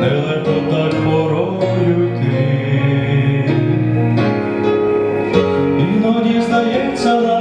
нелегко так порою йти, іноді здається. нам.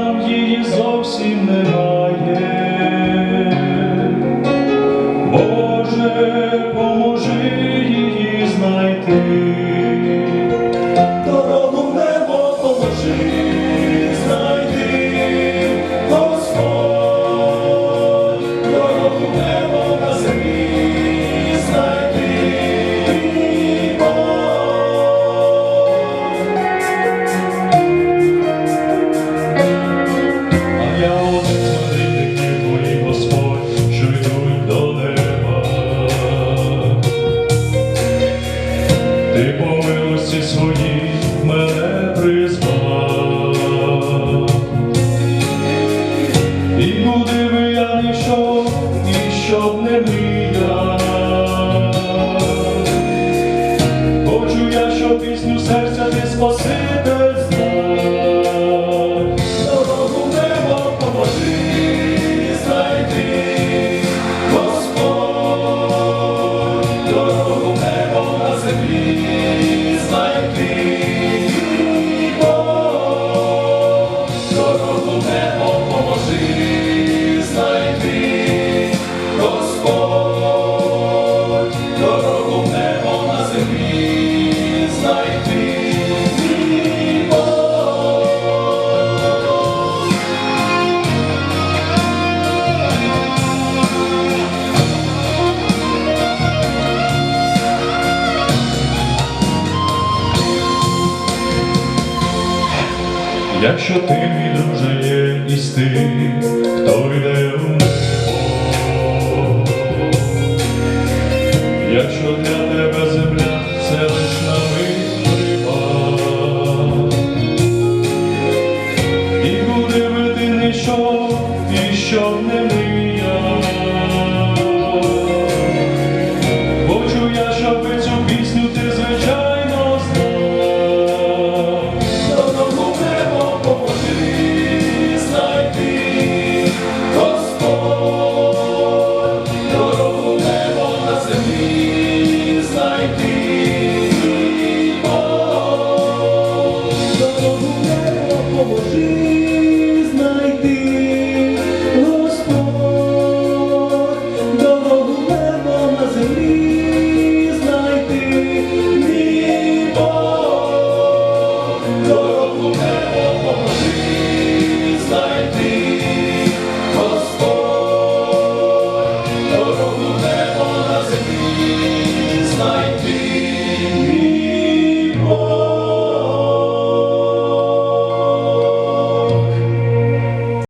якщо ти вже є і ти, хто йде у небо, якщо для тебе земля це лиш новий припад, і буде веди нічого.